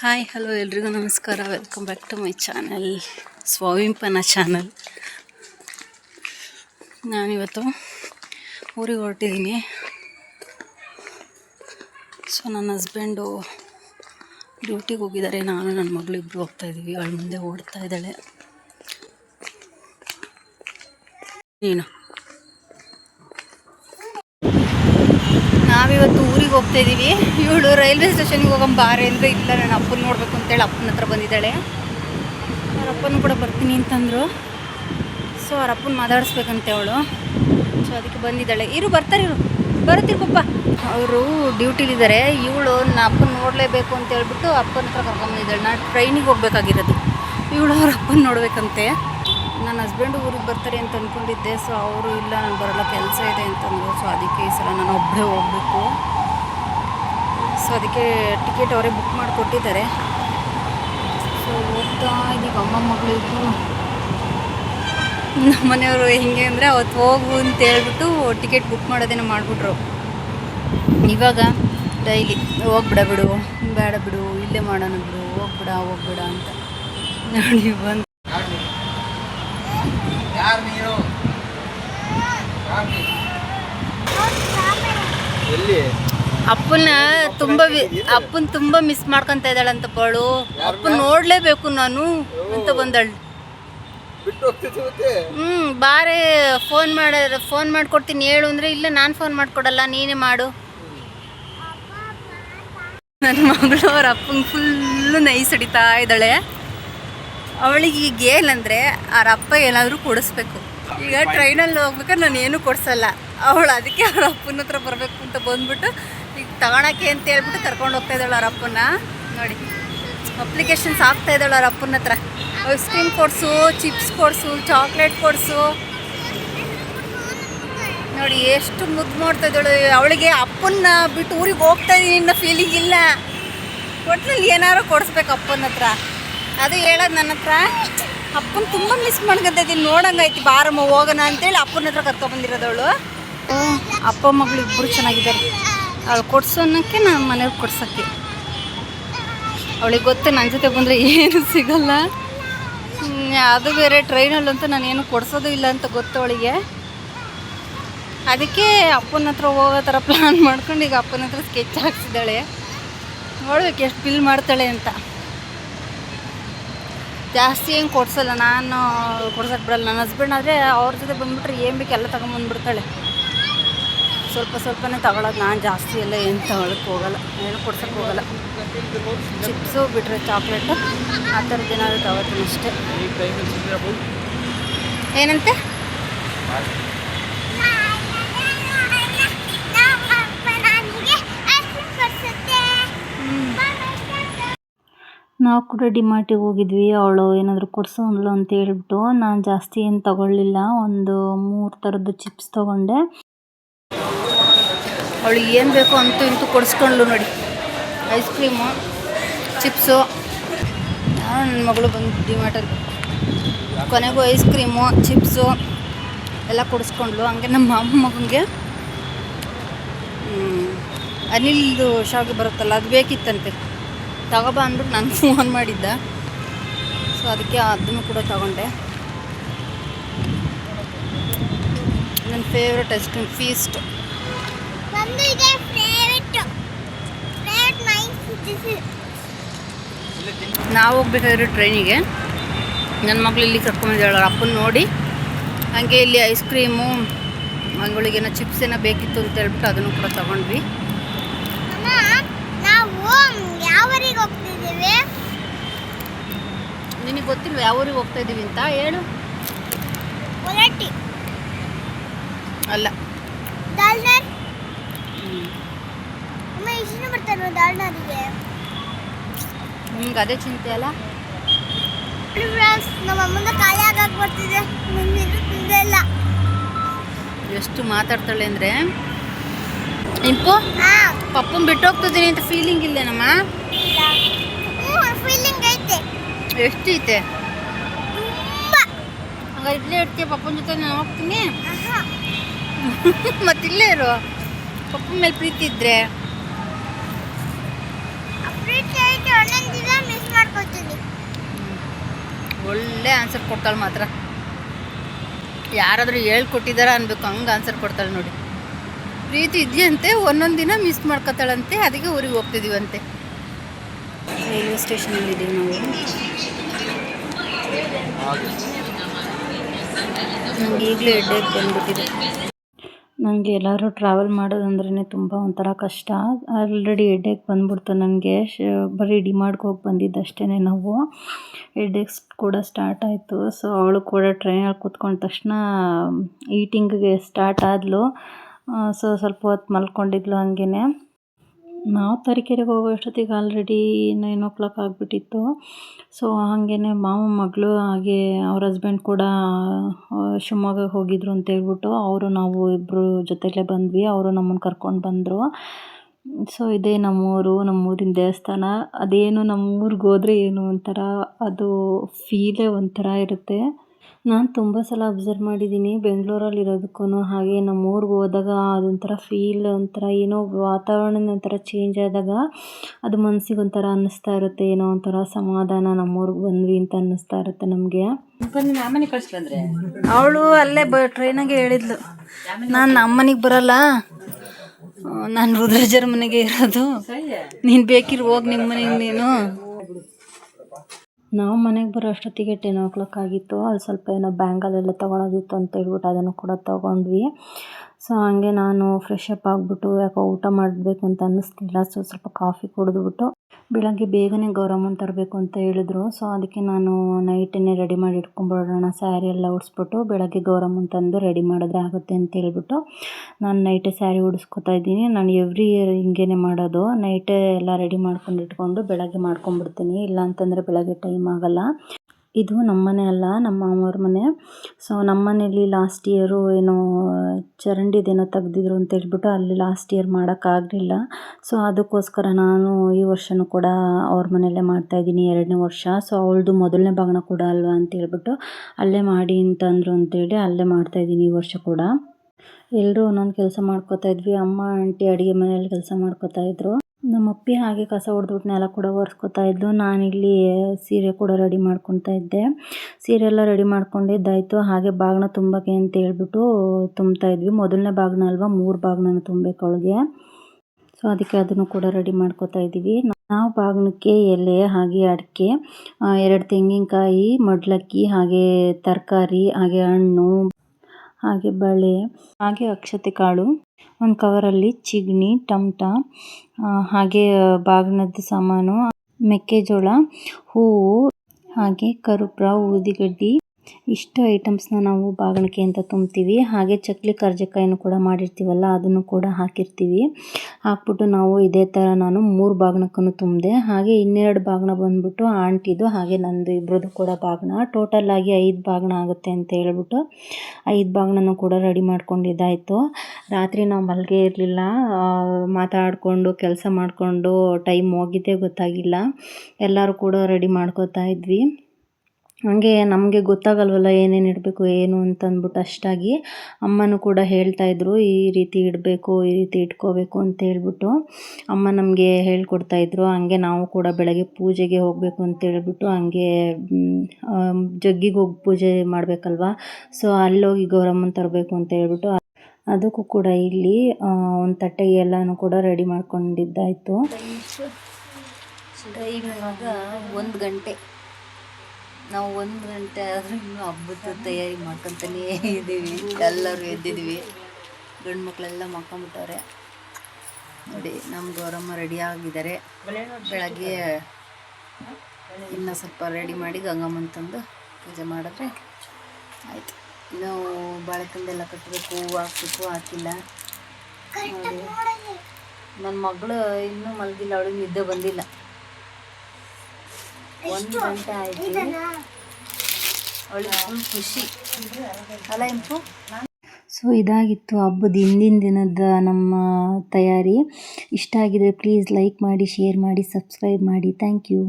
Hi hello ಎಲ್ರಿಗೂ ನಮಸ್ಕಾರ. Welcome back to my channel ಸ್ವಾವಿಂಪನ channel ನಾನಿವತ್ತು ಊರಿಗೆ ಹೊರಟಿದ್ದೀನಿ. ಸೊ ನನ್ನ ಹಸ್ಬೆಂಡು ಡ್ಯೂಟಿಗೆ ಹೋಗಿದ್ದಾರೆ. ನಾನು ನನ್ನ ಮಗಳು ಇಬ್ಬರು ಹೋಗ್ತಾ ಇದ್ದೀವಿ. ಅವಳ ಮುಂದೆ ಓಡ್ತಾ ಇದ್ದಾಳೆ. ನೀನು? ನಾವಿವತ್ತು ಊರಿಗೆ ಹೋಗ್ತಾ ಇದ್ದೀವಿ ಇವಳು ರೈಲ್ವೆ ಸ್ಟೇಷನ್ಗೆ ಹೋಗೋ ಬಾರೆ ಅಂದರೆ ಇಲ್ಲ, ನಾನು ಅಪ್ಪನ ನೋಡಬೇಕು ಅಂತೇಳಿ ಅಪ್ಪನ ಹತ್ರ ಬಂದಿದ್ದಾಳೆ. ಅವ್ರ ಅಪ್ಪನೂ ಕೂಡ ಬರ್ತೀನಿ ಅಂತಂದರು. ಸೊ ಅವ್ರ ಅಪ್ಪನ ಮಾತಾಡಿಸ್ಬೇಕಂತೆ ಅವಳು. ಸೊ ಅದಕ್ಕೆ ಬಂದಿದ್ದಾಳೆ. ಇರು, ಬರ್ತಾರೆ ಇರು. ಬರುತ್ತಿರ್ಪಪ್ಪ ಅವರು ಡ್ಯೂಟಿಲಿದ್ದಾರೆ. ಇವಳು ನನ್ನ ಅಪ್ಪನ ನೋಡಲೇಬೇಕು ಅಂತ ಹೇಳ್ಬಿಟ್ಟು ಅಪ್ಪನ ಹತ್ರ ಕರ್ಕೊಂಬಂದಿದ್ದಾಳೆ ನಾನು ಟ್ರೈನಿಗೆ ಹೋಗ್ಬೇಕಾಗಿರೋದು. ಇವಳು ಅವ್ರ ಅಪ್ಪನ ನೋಡಬೇಕಂತೆ. ನನ್ನ ಹಸ್ಬೆಂಡು ಊರಿಗೆ ಬರ್ತಾರೆ ಅಂತ ಅಂದ್ಕೊಂಡಿದ್ದೆ ಸೊ ಅವರು ಇಲ್ಲ, ನಾನು ಬರೋಲ್ಲ, ಕೆಲಸ ಇದೆ ಅಂತಂದರು ಸೊ ಅದಕ್ಕೆ ಈ ಸಲ ನಾನು ಒಬ್ಬಳೇ ಹೋಗಬೇಕು. ಸೊ ಅದಕ್ಕೆ ಟಿಕೆಟ್ ಅವರೇ ಬುಕ್ ಮಾಡಿಕೊಟ್ಟಿದ್ದಾರೆ. ಸೊ ಹೋಗ್ತಾ ಇದೀಗ ಅಮ್ಮ ಮಗಳಿಗೂ ನಮ್ಮ ಮನೆಯವರು ಹೆಂಗೆ ಅಂದರೆ ಅವತ್ತು ಹೋಗು ಅಂತ ಹೇಳ್ಬಿಟ್ಟು ಟಿಕೆಟ್ ಬುಕ್ ಮಾಡೋದೇನೋ ಮಾಡಿಬಿಟ್ರು. ಇವಾಗ ಡೈಲಿ ಹೋಗ್ಬಿಡ ಬಿಡು, ಬೇಡ ಬಿಡು, ಇಲ್ಲೇ ಮಾಡೋಣ ಬಿಡು, ಹೋಗ್ಬಿಡ ಹೋಗ್ಬಿಡ ಅಂತ. ನೋಡಿ, ಬಂದು ಯಾರು ನೀನು? ಎಲ್ಲಿ? ಅಪ್ಪನ ತುಂಬ ಅಪ್ಪನ ತುಂಬ ಮಿಸ್ ಮಾಡ್ಕೊಂತ ಇದ್ದಾಳಂತ ಪಳು. ಅಪ್ಪನ ನೋಡಲೇಬೇಕು ನಾನು ಅಂತ ಬಂದಳು. ಹ್ಞೂ ಬಾರೆ ಫೋನ್ ಮಾಡ ಫೋನ್ ಮಾಡ್ಕೊಡ್ತೀನಿ ಹೇಳು ಅಂದರೆ ಇಲ್ಲ ನಾನು ಫೋನ್ ಮಾಡಿಕೊಡಲ್ಲ ನೀನೇ ಮಾಡು. ನನ್ನ ಮಗಳು ಅವ್ರ ಅಪ್ಪಂಗೆ ಫುಲ್ಲು ನೈಸ್ ಹಿಡಿತಾ ಇದ್ದಾಳೆ. ಅವಳಿಗೆ ಈಗ ಏನಂದರೆ ಅವ್ರ ಅಪ್ಪ ಏನಾದರೂ ಕೊಡಿಸ್ಬೇಕು. ಈಗ ಟ್ರೈನಲ್ಲಿ ಹೋಗ್ಬೇಕಾದ್ರೆ ನಾನು ಏನು ಕೊಡಿಸಲ್ಲ. ಅವಳು ಅದಕ್ಕೆ ಅವ್ರ ಅಪ್ಪನ ಹತ್ರ ಬರಬೇಕು ಅಂತ ಬಂದ್ಬಿಟ್ಟು ಈಗ ತಗೊಳಕ್ಕೆ ಅಂತ ಹೇಳ್ಬಿಟ್ಟು ಕರ್ಕೊಂಡು ಹೋಗ್ತಾ ಇದ್ದಾಳೆ ಅವ್ರ ಅಪ್ಪನ ನೋಡಿ ಅಪ್ಲಿಕೇಶನ್ಸ್ ಹಾಕ್ತಾ ಇದ್ದಾಳೆ ಅವ್ರ ಅಪ್ಪನ ಹತ್ರ. ಐಸ್ ಕ್ರೀಮ್ ಕೊಡಿಸು ಚಿಪ್ಸ್ ಕೊಡಿಸು ಚಾಕ್ಲೇಟ್ ಕೊಡಿಸು. ನೋಡಿ, ಎಷ್ಟು ಮುದ್ದು ಮಾಡ್ತಾ ಇದ್ದಾಳೆ. ಅವಳಿಗೆ ಅಪ್ಪನ್ನ ಬಿಟ್ಟು ಊರಿಗೆ ಹೋಗ್ತಾ ಇದೀನಿ ಅನ್ನೋ ಫೀಲಿಂಗ್ ಇಲ್ಲ. ಒಟ್ಟಿನಲ್ಲಿ ಏನಾರು ಕೊಡಿಸ್ಬೇಕು ಅಪ್ಪನ ಹತ್ರ. ಅದು ಹೇಳೋದು ನನ್ನ ಹತ್ರ, ಅಪ್ಪನ ತುಂಬ ಮಿಸ್ ಮಾಡ್ಕೊಂತ ಇದ್ದೀನಿ ನೋಡಂಗೈತಿ ಬಾರಮ್ಮ, ಹೋಗೋಣ ಅಂತೇಳಿ ಅಪ್ಪನ ಹತ್ರ ಕರ್ಕೊಬಂದಿರೋದವಳು ಅಪ್ಪ, ಮಗಳು ಇಬ್ಬರು ಚೆನ್ನಾಗಿದ್ದಾರೆ. ಅವಳು ಕೊಡ್ಸು ಅನ್ನೋಕ್ಕೆ ನಾನು ಮನೆಯವ್ರಿಗೆ ಕೊಡ್ಸೋಕ್ಕೆ. ಅವಳಿಗೆ ಗೊತ್ತು ನನ್ನ ಜೊತೆ ಬಂದರೆ ಏನು ಸಿಗಲ್ಲ. ಅದು ಬೇರೆ ಟ್ರೈನಲ್ಲಂತೂ ನಾನೇನು ಕೊಡ್ಸೋದು ಇಲ್ಲ ಅಂತ ಗೊತ್ತು ಅವಳಿಗೆ. ಅದಕ್ಕೆ ಅಪ್ಪನ ಹತ್ರ ಹೋಗೋ ಥರ ಪ್ಲ್ಯಾನ್ ಮಾಡ್ಕೊಂಡು ಈಗ ಅಪ್ಪನ ಹತ್ರ ಸ್ಕೆಚ್ ಹಾಕ್ಸಿದ್ದಾಳೆ. ನೋಡ್ಬೇಕು ಎಷ್ಟು ಬಿಲ್ ಮಾಡ್ತಾಳೆ ಅಂತ. ಜಾಸ್ತಿ ಏನು ಕೊಡ್ಸಲ್ಲ, ನಾನು ಕೊಡ್ಸಕ್ಕೆ ಬಿಡಲ್ಲ ನನ್ನ ಹಸ್ಬೆಂಡ್ ಆದರೆ ಅವ್ರ ಜೊತೆ ಬಂದುಬಿಟ್ರೆ ಏನು ಬೇಕು ಎಲ್ಲ ತಗೊಂಬಂದ್ಬಿಡ್ತಾಳೆ ಸ್ವಲ್ಪ ಸ್ವಲ್ಪನೇ ತಗೊಳ್ಳೋದು ನಾನು ಜಾಸ್ತಿ ಎಲ್ಲ ಏನು ತಗೊಳಕ್ಕೆ ಹೋಗಲ್ಲ. ಏನು ಕೊಡ್ಸಕ್ಕೆ ಹೋಗಲ್ಲ. ಚಿಪ್ಸು ಬಿಟ್ಟರೆ ಚಾಕ್ಲೇಟು ಆ ಥರದ್ದು ಏನಾದರೂ ತಗೋತೀನಿ ಅಷ್ಟೇ. ಏನಂತೆ? ನಾವು ಕೂಡ ಡಿಮಾರ್ಟಿಗೆ ಹೋಗಿದ್ವಿ. ಅವಳು ಏನಾದರೂ ಕೊಡಿಸು ಅಂದ್ಲು ಅಂತ ಹೇಳ್ಬಿಟ್ಟು ನಾನು ಜಾಸ್ತಿ ಏನು ತಗೊಳ್ಳಿಲ್ಲ. ಒಂದು ಮೂರು ಥರದ್ದು ಚಿಪ್ಸ್ ತಗೊಂಡೆ. ಅವಳು ಏನು ಬೇಕೋ ಅಂತೂ ಇಂತೂ ಕೊಡಿಸ್ಕೊಂಡ್ಲು ನೋಡಿ. ಐಸ್ ಕ್ರೀಮು ಚಿಪ್ಸು ನಾನು ನನ್ನ ಮಗಳು ಬಂದು ಡಿಮಾರ್ಟಲ್ಲಿ ಕೊನೆಗೂ ಐಸ್ ಕ್ರೀಮು ಚಿಪ್ಸು ಎಲ್ಲ ಕೊಡಿಸ್ಕೊಂಡ್ಲು ಹಂಗೆ ನಮ್ಮ ಅಮ್ಮ ಮಗನಿಗೆ. ಅನಿಲ್ದು ಶಾವಿಗೆ ಬರುತ್ತಲ್ಲ, ಅದು ಬೇಕಿತ್ತಂತೆ. ತಗೋಬಾ ಅಂದ್ಬಿಟ್ಟು ನಾನು ಫೋನ್ ಮಾಡಿದ್ದ. ಸೊ ಅದಕ್ಕೆ ಅದನ್ನು ಕೂಡ ತಗೊಂಡೆ. ನನ್ನ ಫೇವ್ರೆಟ್ ಐಸ್ ಕ್ರೀಮ್ ಫೀಸ್ಟ್ ನಾವು ಹೋಗ್ಬೇಕಾದ್ರೆ ಟ್ರೈನಿಗೆ ನನ್ನ ಮಗಳು ಇಲ್ಲಿ ಕರ್ಕೊಂಬಂದಿದ್ದಾಳೆ ಅವ್ರ ಅಪ್ಪನ ನೋಡಿ. ಹಾಗೆ ಇಲ್ಲಿ ಐಸ್ ಕ್ರೀಮು ಅಂಗಳಿಗೇನೋ ಚಿಪ್ಸ್ ಏನೋ ಬೇಕಿತ್ತು ಅಂತ ಹೇಳ್ಬಿಟ್ಟು ಅದನ್ನು ಕೂಡ ತಗೊಂಡ್ವಿ ಅಮ್ಮ ನಾವು ಯಾವರಿಗೆ ಹೋಗ್ತಿದ್ದೀವಿ ನಿನಗೆ ಗೊತ್ತಿಲ್ವ ಯಾವ ಊರಿಗೆ ಹೋಗ್ತಾ ಇದ್ದೀವಿ ಅಂತ? ಹೇಳು. ಒರಟಿ ಅಲ್ಲ. ದಾಲ್ನರ್ ಅಮ್ಮ ಇಷ್ಟು ಬರ್ತಾರೆ ದಾಲ್ನರಿಗೆ? ನಿಮ್ಗೆ ಅದೇ ಚಿಂತೆ ಅಲ್ಲ? ಫ್ರೆಂಡ್ಸ್ ನಮ್ಮ ಅಮ್ಮನ ಖಾಲಿ ಆಗಕ್ಕೆ ಬರ್ತಿದೆ. ಮುಂದೆ ತಿಂದೇ ಇಲ್ಲ. ಎಷ್ಟು ಮಾತಾಡ್ತಾಳೆ ಅಂದರೆ? ಇಂಪು ಪಪ್ಪನ್ ಪಪ್ಪನ ಬಿಟ್ಟು ಹೋಗ್ತಿದ್ದೀನಿ ಅಂತ ಫೀಲಿಂಗ್ ಇಲ್ಲೇನಮ್ಮ? ಎಷ್ಟೈತೆ ಹಂಗಾರೆ ಇಲ್ಲೇ ಇರ್ತೀಯ ಪಪ್ಪನ ಜೊತೆ ನಾನು ಹೋಗ್ತೀನಿ. ಮತ್ತೆ ಇಲ್ಲೇ ಇರು. ಪಪ್ಪನ ಮೇಲೆ ಪ್ರೀತಿ ಇದ್ರೆ. ಒಳ್ಳೆ ಆನ್ಸರ್ ಕೊಡ್ತಾಳೆ ಮಾತ್ರ. ಯಾರಾದರೂ ಹೇಳ್ಕೊಟ್ಟಿದಾರ ಅನ್ಬೇಕು ಹಂಗೆ ಆನ್ಸರ್ ಕೊಡ್ತಾಳೆ ನೋಡಿ. ಪ್ರೀತಿ ಇದೆಯಂತೆ ಒಂದೊಂದು ದಿನ ಮಿಸ್ ಮಾಡ್ಕೊತಾಳಂತೆ ಅದಕ್ಕೆ ಊರಿಗೆ ಹೋಗ್ತಿದೀವಂತೆ. ರೈಲ್ವೆ ಸ್ಟೇಷನಲ್ಲಿ ಇದ್ದೀವಿ ನಾವು. ನಂಗೆ ಈಗಲೇ ಹೆಡ್ಡೇಕ್ ಬಂದ್ಬಿಟ್ಟಿದೆ. ನನಗೆ ಎಲ್ಲರೂ ಟ್ರಾವೆಲ್ ಮಾಡೋದಂದ್ರೇ ತುಂಬ ಒಂಥರ ಕಷ್ಟ. ಆಲ್ರೆಡಿ ಹೆಡ್ಡೇಕ್ ಬಂದ್ಬಿಡ್ತು ನನಗೆ ಶ, ಬರೀ ಡಿಮಾರ್ಡ್ಗೆ ಹೋಗಿ ಬಂದಿದ್ದಷ್ಟೇ ನಾವು. ಹೆಡ್ಡೇಕ್ಸ್ ಕೂಡ ಸ್ಟಾರ್ಟ್ ಆಯಿತು. ಸೊ ಅವಳು ಕೂಡ ಟ್ರೈನಲ್ಲಿ ಕೂತ್ಕೊಂಡ ತಕ್ಷಣ ಈಟಿಂಗ್ಗೆ ಸ್ಟಾರ್ಟ್ ಆದಳು ಸೊ ಸ್ವಲ್ಪ ಹೊತ್ತು ಮಲ್ಕೊಂಡಿದ್ಲು ಹಂಗೇ ನಾವು ತರೀಕೆರೆಗೆ ಹೋಗೋ ಅಷ್ಟೊತ್ತಿಗೆ ಆಲ್ರೆಡಿ ನೈನ್ ಓ ಕ್ಲಾಕ್ ಆಗಿಬಿಟ್ಟಿತ್ತು. ಸೊ ಹಾಗೇ ಮಾವ ಮಗಳು ಹಾಗೆ ಅವ್ರ ಹಸ್ಬೆಂಡ್ ಕೂಡ ಶಿವಮೊಗ್ಗ ಶಿವಮೊಗ್ಗಕ್ಕೆ ಹೋಗಿದ್ರು ಅಂತ ಹೇಳ್ಬಿಟ್ಟು ಅವರು ನಾವು ಇಬ್ಬರು ಜೊತೆಲೇ ಬಂದ್ವಿ. ಅವರು ನಮ್ಮನ್ನು ಕರ್ಕೊಂಡು ಬಂದರು. ಸೊ ಇದೇ ನಮ್ಮೂರು, ನಮ್ಮೂರಿನ ದೇವಸ್ಥಾನ. ಅದೇನು ನಮ್ಮೂರಿಗೆ ಹೋದರೆ ಏನು ಒಂಥರ, ಅದು ಫೀಲೇ ಒಂಥರ ಇರುತ್ತೆ. ನಾನು ತುಂಬ ಸಲ ಅಬ್ಸರ್ವ್ ಮಾಡಿದ್ದೀನಿ ಬೆಂಗಳೂರಲ್ಲಿ ಇರೋದಕ್ಕೂ ಹಾಗೆ ನಮ್ಮ ಊರಿಗೆ ಹೋದಾಗ ಅದೊಂಥರ ಫೀಲ್ ಒಂಥರ ಏನೋ ವಾತಾವರಣ ಒಂಥರ ಚೇಂಜ್ ಆದಾಗ ಅದು ಮನಸ್ಸಿಗೆ ಒಂಥರ ಅನ್ನಿಸ್ತಾ ಇರುತ್ತೆ ಏನೋ ಒಂಥರ ಸಮಾಧಾನ ನಮ್ಮೂರಿಗೆ ಬಂದ್ವಿ ಅಂತ ಅನ್ನಿಸ್ತಾ ಇರುತ್ತೆ ನಮಗೆ. ಅವಳು ಅಲ್ಲೇ ಬ ಟ್ರೈನಾಗೆ ಹೇಳಿದ್ಲು. ನಾನು ನಮ್ಮ ಮನೆಗೆ ಬರಲ್ಲ ನಾನು ರುದ್ರಜರ ಮನೆಗೆ ಇರೋದು. ನೀನು ಬೇಕಿರು ಹೋಗಿ ನಿಮ್ಮ ಮನೆಗೆ ನೀನು. ನಾವು ಮನೆಗೆ ಬರೋ ಅಷ್ಟೊತ್ತಿಗೆ ಟೆನ್ ಓ ಕ್ಲಾಕ್ ಆಗಿತ್ತು. ಅಲ್ಲಿ ಸ್ವಲ್ಪ ಏನೋ ಬ್ಯಾಂಗಲೆಲ್ಲ ತೊಗೊಳೋದಿತ್ತು ಅಂತ ಹೇಳ್ಬಿಟ್ಟು ಅದನ್ನು ಕೂಡ ತೊಗೊಂಡ್ವಿ. ಸೊ ಹಾಗೆ ನಾನು ಫ್ರೆಶ್ ಅಪ್ ಆಗಿಬಿಟ್ಟು ಯಾಕೋ ಊಟ ಮಾಡಬೇಕು ಅಂತ ಅನ್ನಿಸ್ತಿಲ್ಲ. ಸೊ ಸ್ವಲ್ಪ ಕಾಫಿ ಕುಡಿದ್ಬಿಟ್ಟು ಬೆಳಗ್ಗೆ ಬೇಗನೆ ಗೌರಮ್ಮನ ತರಬೇಕು ಅಂತ ಹೇಳಿದ್ರು. ಸೊ ಅದಕ್ಕೆ ನಾನು ನೈಟನ್ನೇ ರೆಡಿ ಮಾಡಿ ಇಟ್ಕೊಂಡ್ಬಿಡೋಣ. ಸ್ಯಾರಿ ಎಲ್ಲ ಉಡಿಸ್ಬಿಟ್ಟು ಬೆಳಗ್ಗೆ ಗೌರಮ್ಮನ ತಂದು ರೆಡಿ ಮಾಡಿದ್ರೆ ಆಗುತ್ತೆ ಅಂತ ಹೇಳ್ಬಿಟ್ಟು ನಾನು ನೈಟೇ ಸ್ಯಾರಿ ಉಡಿಸ್ಕೊತಾ ಇದ್ದೀನಿ. ನಾನು ಎವ್ರಿ ಇಯರ್ ಹಿಂಗೇನೆ ಮಾಡೋದು. ನೈಟೇ ಎಲ್ಲ ರೆಡಿ ಮಾಡ್ಕೊಂಡು ಇಟ್ಕೊಂಡು ಬೆಳಗ್ಗೆ ಮಾಡ್ಕೊಂಡ್ಬಿಡ್ತೀನಿ. ಇಲ್ಲ ಅಂತಂದರೆ ಬೆಳಗ್ಗೆ ಟೈಮ್ ಆಗಲ್ಲ. ಇದು ನಮ್ಮ ಮನೆ ಅಲ್ಲ, ನಮ್ಮ ಮಾಮವ್ರ ಮನೆ. ಸೊ ನಮ್ಮ ಮನೇಲಿ ಲಾಸ್ಟ್ ಇಯರು ಏನೋ ಚರಂಡಿದೇನೋ ತೆಗ್ದಿದ್ರು ಅಂತ ಹೇಳ್ಬಿಟ್ಟು ಅಲ್ಲಿ ಲಾಸ್ಟ್ ಇಯರ್ ಮಾಡೋಕ್ಕಾಗಲಿಲ್ಲ. ಸೊ ಅದಕ್ಕೋಸ್ಕರ ನಾನು ಈ ವರ್ಷವೂ ಕೂಡ ಅವ್ರ ಮನೆಯಲ್ಲೇ ಮಾಡ್ತಾಯಿದ್ದೀನಿ ಎರಡನೇ ವರ್ಷ. ಸೊ ಅವಳದು ಮೊದಲನೇ ಭಾಗನ ಕೂಡ ಅಲ್ವಾ ಅಂತ ಹೇಳ್ಬಿಟ್ಟು ಅಲ್ಲೇ ಮಾಡಿ ಅಂತಂದರು ಅಂತೇಳಿ ಅಲ್ಲೇ ಮಾಡ್ತಾಯಿದ್ದೀನಿ ಈ ವರ್ಷ ಕೂಡ. ಎಲ್ಲರೂ ಒಂದೊಂದು ಕೆಲಸ ಮಾಡ್ಕೋತಾ ಇದ್ವಿ. ಅಮ್ಮ, ಆಂಟಿ, ಅಡುಗೆ ಮನೆಯಲ್ಲಿ ಕೆಲಸ ಮಾಡ್ಕೋತಾ ಇದ್ರು. ನಮ್ಮ ಅಪ್ಪಿ ಹಾಗೆ ಕಸ ಹೊಡೆದ್ಬಿಟ್ಟು ನೆಲ ಕೂಡ ಒರೆಸ್ಕೊತಾ ಇದ್ಲು. ನಾನಿಲ್ಲಿ ಸೀರೆ ಕೂಡ ರೆಡಿ ಮಾಡ್ಕೊತಾ ಇದ್ದೆ. ಸೀರೆ ಎಲ್ಲ ರೆಡಿ ಮಾಡ್ಕೊಂಡಿದ್ದಾಯಿತು. ಹಾಗೆ ಬಾಗಿನ ತುಂಬಕ್ಕೆ ಅಂತ ಹೇಳ್ಬಿಟ್ಟು ತುಂಬ್ತಾ ಇದ್ವಿ. ಮೊದಲನೇ ಬಾಗಿನ ಅಲ್ವಾ? ಮೂರು ಬಾಗಿನ ತುಂಬಬೇಕು ಅವಳಿಗೆ. ಸೊ ಅದಕ್ಕೆ ಅದನ್ನು ಕೂಡ ರೆಡಿ ಮಾಡ್ಕೊತಾ ಇದ್ದೀವಿ. ನಾವು ಬಾಗಿನಕ್ಕೆ ಎಲೆ, ಹಾಗೆ ಅಡಿಕೆ ಎರಡು ತೆಂಗಿನಕಾಯಿ, ಮಡ್ಲಕ್ಕಿ, ಹಾಗೆ ತರಕಾರಿ, ಹಾಗೆ ಹಣ್ಣು ಹಾಗೆ ಬಳೆ, ಹಾಗೆ ಅಕ್ಷತೆ ಕಾಳು, ಒಂದು ಕವರಲ್ಲಿ ಚಿಗ್ನಿ ಟಮಟ ಹಾಗೆ ಬಾಗಿನದ್ದು ಸಾಮಾನು, ಮೆಕ್ಕೆಜೋಳ, ಹೂವು, ಹಾಗೆ ಕರುಪ್ರ ಊದಿಗಡ್ಡಿ. ಇಷ್ಟು ಐಟಮ್ಸ್ನ ನಾವು ಬಾಗಣಿಕೆ ಅಂತ ತುಂಬ್ತೀವಿ ಹಾಗೆ ಚಕ್ಲಿ ಕರ್ಜಿಕಾಯಿನೂ ಕೂಡ ಮಾಡಿರ್ತೀವಲ್ಲ, ಅದನ್ನು ಕೂಡ ಹಾಕಿರ್ತೀವಿ. ಹಾಕ್ಬಿಟ್ಟು ನಾವು ಇದೇ ಥರ ನಾನು ಮೂರು ಬಾಗಣಕ್ಕೂ ತುಂಬಿದೆ. ಹಾಗೆ ಇನ್ನೆರಡು ಬಾಗಣ ಬಂದ್ಬಿಟ್ಟು ಆಂಟಿದು, ಹಾಗೆ ನಂದು ಇಬ್ಬರದು ಕೂಡ ಬಾಗಣ. ಟೋಟಲ್ ಆಗಿ ಐದು ಬಾಗಣ ಆಗುತ್ತೆ ಅಂತ ಹೇಳ್ಬಿಟ್ಟು ಐದು ಬಾಗಣನು ಕೂಡ ರೆಡಿ ಮಾಡ್ಕೊಂಡಿದ್ದಾಯಿತು. ರಾತ್ರಿ ನಾವು ಮಲ್ಗೆ ಇರಲಿಲ್ಲ. ಮಾತಾಡಿಕೊಂಡು, ಕೆಲಸ ಮಾಡಿಕೊಂಡು, ಟೈಮ್ ಹೋಗಿದ್ದೇ ಗೊತ್ತಾಗಿಲ್ಲ. ಎಲ್ಲರೂ ಕೂಡ ರೆಡಿ ಮಾಡ್ಕೋತಾ ಇದ್ವಿ. ಹಾಗೆ ನಮಗೆ ಗೊತ್ತಾಗಲ್ವಲ್ಲ ಏನೇನು ಇಡಬೇಕು, ಏನು ಅಂತ ಅಂದ್ಬಿಟ್ಟು ಅಷ್ಟಾಗಿ ಅಮ್ಮನೂ ಕೂಡ ಹೇಳ್ತಾ ಇದ್ರು, ಈ ರೀತಿ ಇಡಬೇಕು, ಈ ರೀತಿ ಇಟ್ಕೋಬೇಕು ಅಂತ ಹೇಳ್ಬಿಟ್ಟು. ಅಮ್ಮ ನಮಗೆ ಹೇಳ್ಕೊಡ್ತಾಯಿದ್ರು ಹಂಗೆ ನಾವು ಕೂಡ ಬೆಳಗ್ಗೆ ಪೂಜೆಗೆ ಹೋಗಬೇಕು ಅಂತ ಹೇಳ್ಬಿಟ್ಟು ಹಂಗೆ ಜಗ್ಗಿಗೆ ಹೋಗಿ ಪೂಜೆ ಮಾಡಬೇಕಲ್ವಾ? ಸೊ, ಅಲ್ಲೋಗಿ ಗೌರಮ್ಮನ ತರಬೇಕು ಅಂತ ಹೇಳ್ಬಿಟ್ಟು ಅದಕ್ಕೂ ಕೂಡ ಇಲ್ಲಿ ಒಂದು ತಟ್ಟೆಗೆ ಎಲ್ಲನೂ ಕೂಡ ರೆಡಿ ಮಾಡ್ಕೊಂಡಿದ್ದಾಯಿತು. ಇವಾಗ ಒಂದು ಗಂಟೆ. ನಾವು ಒಂದು ಗಂಟೆ ಆದರೂ ಇನ್ನೂ ಹಬ್ಬದ ತಯಾರಿ ಮಾಡ್ಕೊತಾನೇ ಇದ್ದೀವಿ. ಎಲ್ಲರೂ ಎದ್ದಿದ್ವಿ ಗಂಡು ಮಕ್ಕಳೆಲ್ಲ ಮಾಡ್ಕೊಂಬಿಟ್ಟವ್ರೆ. ನೋಡಿ ನಮ್ಮ ಗೌರಮ್ಮ ರೆಡಿ ಆಗಿದ್ದಾರೆ. ಬೆಳಗ್ಗೆ ಇನ್ನು ಸ್ವಲ್ಪ ರೆಡಿ ಮಾಡಿ ಗಂಗಮ್ಮನ ತಂದು ಪೂಜೆ ಮಾಡಿದ್ರೆ ಆಯಿತು. ನಾವು ಬಾಳೆಕಂದೆಲ್ಲ ಕಟ್ಟಬೇಕು ಹೂವು ಹಾಕ್ಬೇಕು, ಹಾಕಿಲ್ಲ. ನನ್ನ ಮಗಳು ಇನ್ನೂ ಮಲಗಿಲ್ಲ, ಅವಳಿಗೆ ನಿದ್ದೆ ಬಂದಿಲ್ಲ. ಒಂದು ಗಂಟೆ ಆಯಿತು. ಅವಳಿಗೆ ಫುಲ್ ಖುಷಿ. ಅಲ್ಲ ಇಂಪು ಸೊ ಇದಾಗಿತ್ತು ಹಬ್ಬದ ಹಿಂದಿನ ದಿನದ ನಮ್ಮ ತಯಾರಿ. ಇಷ್ಟ ಆಗಿದ್ರೆ ಪ್ಲೀಸ್ ಲೈಕ್ ಮಾಡಿ ಶೇರ್ ಮಾಡಿ ಸಬ್ಸ್ಕ್ರೈಬ್ ಮಾಡಿ. Thank you